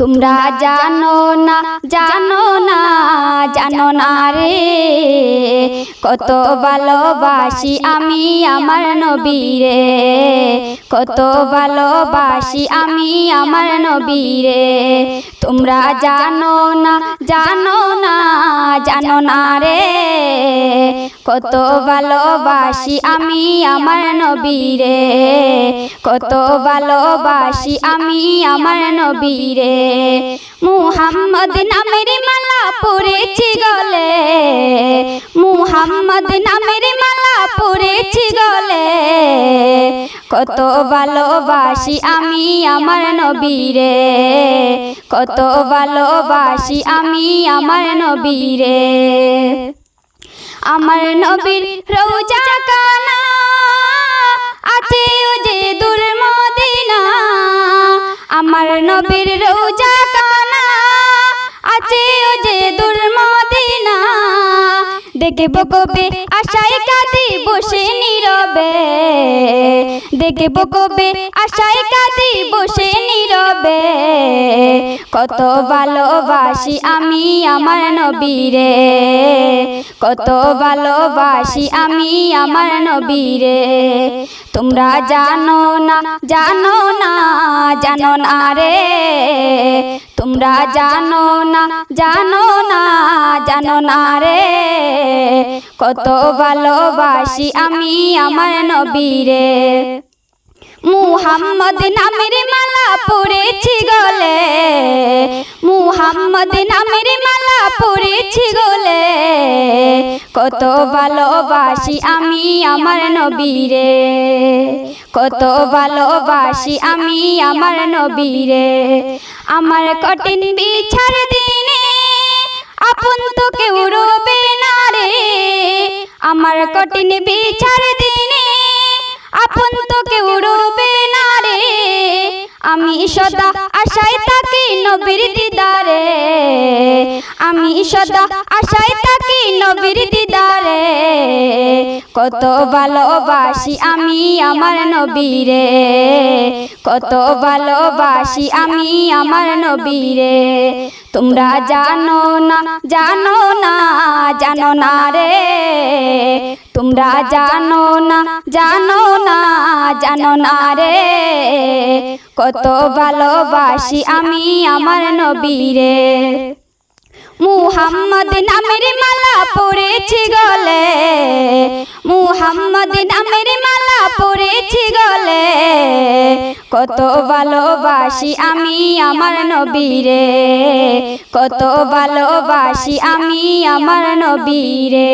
তোমরা জানো না জানো না জানো না রে। কত ভালোবাসি আমি আমার নবীরে। কত ভালোবাসি আমি আমার নবীরে। তোমরা জানো না জানো না জানো না রে। কত ভালোবাসি আমি আমার নবীরে। কত ভালোবাসি আমি আমার নবীরে। মুহাম্মদ নামের মালা পরেছি গলে। মুহাম্মদ নামের মালা পরেছি গলে। কত ভালোবাসি আমি আমার নবীরে। কত ভালোবাসি আমি আমার নবীরে। আমার নবীর রোজা কানা আছে যে দূর মদিনা। আমার নবীর রোজা কানা আছে যে দূর মদিনা। দেখব কবে আশায় কাঁদি বসে নীরবে। দেখব কবে আশায় কাঁদি বসে নীরবে। কত ভালোবাসি আমি আমার নবীরে। কত ভালোবাসি আমি আমার নবীরে। তোমরা জানো না জানো না জানো না রে। তোমরা জানো না জানো না। জানো না রে, কত ভালোবাসি আমি আমার নবীরে। মুহাম্মদ নামের মালা পরেছি গলে, মুহাম্মদ নামের মালা পরেছি গলে, কত ভালোবাসি আমি আমার নবীরে, কত ভালোবাসি আমি আমার নবীরে। আমার কঠিন বিছার দিনে আমার কঠিন বিচার দিনে আপন তো কেউ রবে না রে। আমি সদা আশায় থাকি নবীর দিদারে। আমি সদা আশায় থাকি নবীর দিদারে কত ভালোবাসি আমি আমার নবীরে। কত ভালোবাসি আমি আমার নবীরে। তোমরা জানো না জানো না জানো না রে। তোমরা জানো না জানো না জানো না রে। কত ভালোবাসি আমি আমার নবীরে। মুহাম্মদ নামের মালা পরেছি গলে, মুহাম্মদ নামের মালা পড়েছি গলে। কত ভালোবাসি আমি আমার নবীরে, কত ভালোবাসি আমি আমার নবীরে।